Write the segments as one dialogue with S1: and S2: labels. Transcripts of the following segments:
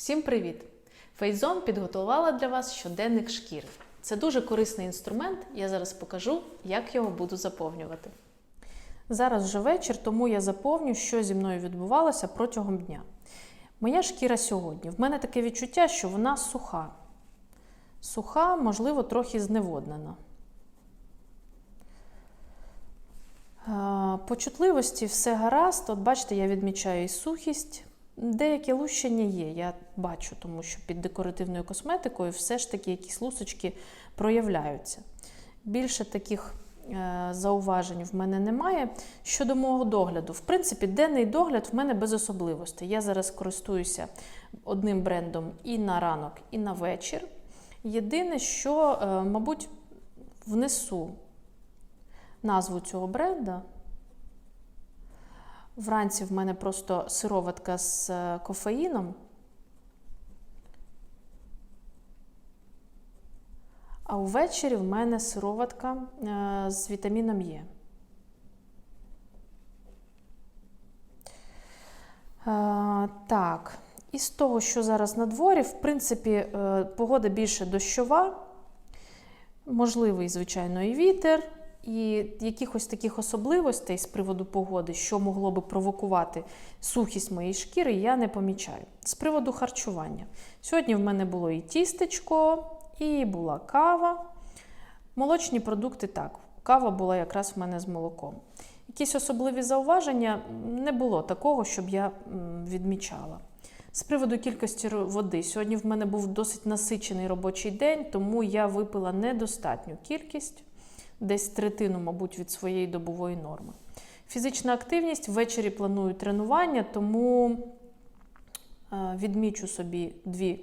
S1: Всім привіт! Фейзон підготувала для вас щоденник шкіри. Це дуже корисний інструмент. Я зараз покажу, як його буду заповнювати. Зараз вже вечір, тому я заповню, що зі мною відбувалося протягом дня. Моя шкіра сьогодні. В мене таке відчуття, що вона суха. Суха, можливо, трохи зневоднена. По чутливості все гаразд. От бачите, я відмічаю і сухість. Деякі лущення є, я бачу, тому що під декоративною косметикою все ж таки якісь лусочки проявляються. Більше таких е, зауважень в мене немає. Щодо мого догляду, в принципі, денний догляд в мене без особливостей. Я зараз користуюся одним брендом і на ранок, і на вечір. Єдине, що, е, мабуть, внесу назву цього бренда. Вранці в мене просто сироватка з е, кофеїном. А увечері в мене сироватка е, з вітаміном Е. Е, Так, і з того, що зараз на дворі, в принципі, погода більше дощова, можливий, звичайно, і вітер. І якихось таких особливостей з приводу погоди, що могло би провокувати сухість моєї шкіри, я не помічаю. З приводу харчування. Сьогодні в мене було і тістечко, і була кава. Молочні продукти так. Кава була якраз в мене з молоком. Якісь особливі зауваження не було такого, щоб я відмічала. З приводу кількості води. Сьогодні в мене був досить насичений робочий день, тому я випила недостатню кількість десь третину, мабуть, від своєї добової норми. Фізична активність ввечері планую тренування, тому е, відмічу собі дві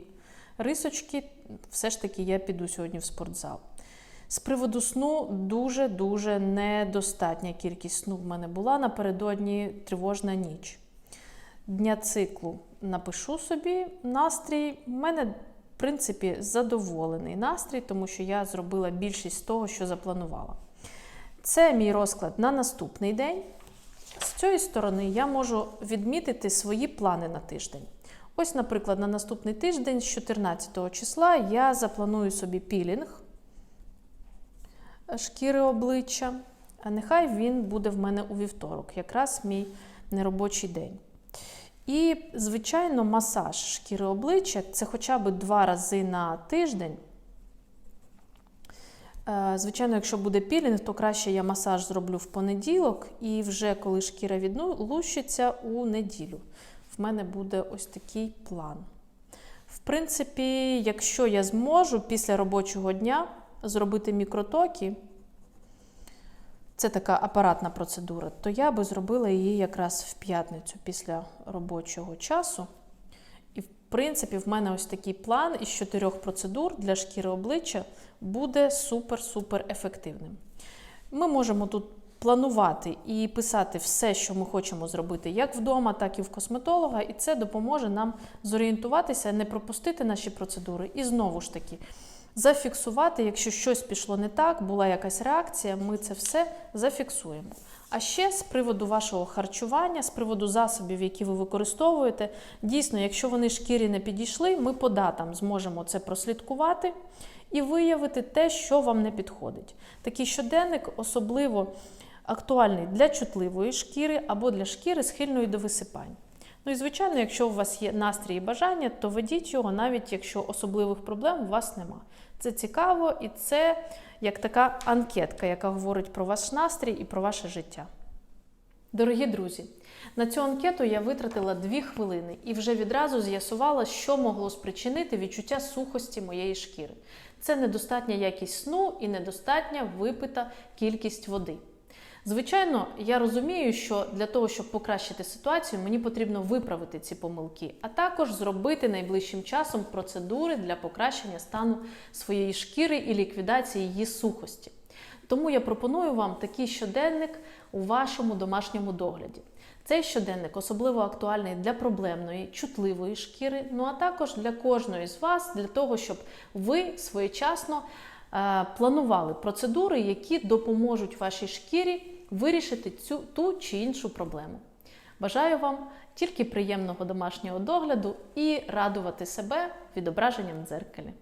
S1: рисочки. Все ж таки я піду сьогодні в спортзал. З приводу сну дуже-дуже недостатня кількість сну в мене була напередодні тривожна ніч. Дня циклу напишу собі настрій. У мене принципі, задоволений настрій, тому що я зробила більшість того, що запланувала. Це мій розклад на наступний день. З цієї сторони я можу відмітити свої плани на тиждень. Ось, наприклад, на наступний тиждень, з 14 числа, я запланую собі пілінг шкіри обличчя. А нехай він буде в мене у вівторок, якраз мій неробочий день. І, звичайно, масаж шкіри обличчя це хоча б два рази на тиждень. Е, Звичайно, якщо буде пілінг, то краще я масаж зроблю в понеділок, і вже коли шкіра відлущиться у неділю. В мене буде ось такий план. В принципі, якщо я зможу після робочого дня зробити мікротоки, це така апаратна процедура, то я би зробила її якраз в п'ятницю після робочого часу. І, в принципі, в мене ось такий план із чотирьох процедур для шкіри обличчя буде супер-супер ефективним. Ми можемо тут планувати і писати все, що ми хочемо зробити, як вдома, так і в косметолога, і це допоможе нам зорієнтуватися, не пропустити наші процедури. І знову ж таки, зафіксувати, якщо щось пішло не так, була якась реакція, ми це все зафіксуємо. А ще з приводу вашого харчування, з приводу засобів, які ви використовуєте, дійсно, якщо вони шкірі не підійшли, ми по датам зможемо це прослідкувати і виявити те, що вам не підходить. Такий щоденник особливо актуальний для чутливої шкіри або для шкіри схильної до висипань. Ну і звичайно, якщо у вас є настрій і бажання, то ведіть його, навіть якщо особливих проблем у вас нема. Це цікаво і це як така анкетка, яка говорить про ваш настрій і про ваше життя. Дорогі друзі, на цю анкету я витратила дві хвилини і вже відразу з'ясувала, що могло спричинити відчуття сухості моєї шкіри. Це недостатня якість сну і недостатня випита кількість води. Звичайно, я розумію, що для того, щоб покращити ситуацію, мені потрібно виправити ці помилки, а також зробити найближчим часом процедури для покращення стану своєї шкіри і ліквідації її сухості. Тому я пропоную вам такий щоденник у вашому домашньому догляді. Цей щоденник особливо актуальний для проблемної, чутливої шкіри, ну а також для кожної з вас, для того, щоб ви своєчасно е, планували процедури, які допоможуть вашій шкірі вирішити цю ту чи іншу проблему. Бажаю вам тільки приємного домашнього догляду і радувати себе відображенням в дзеркалі.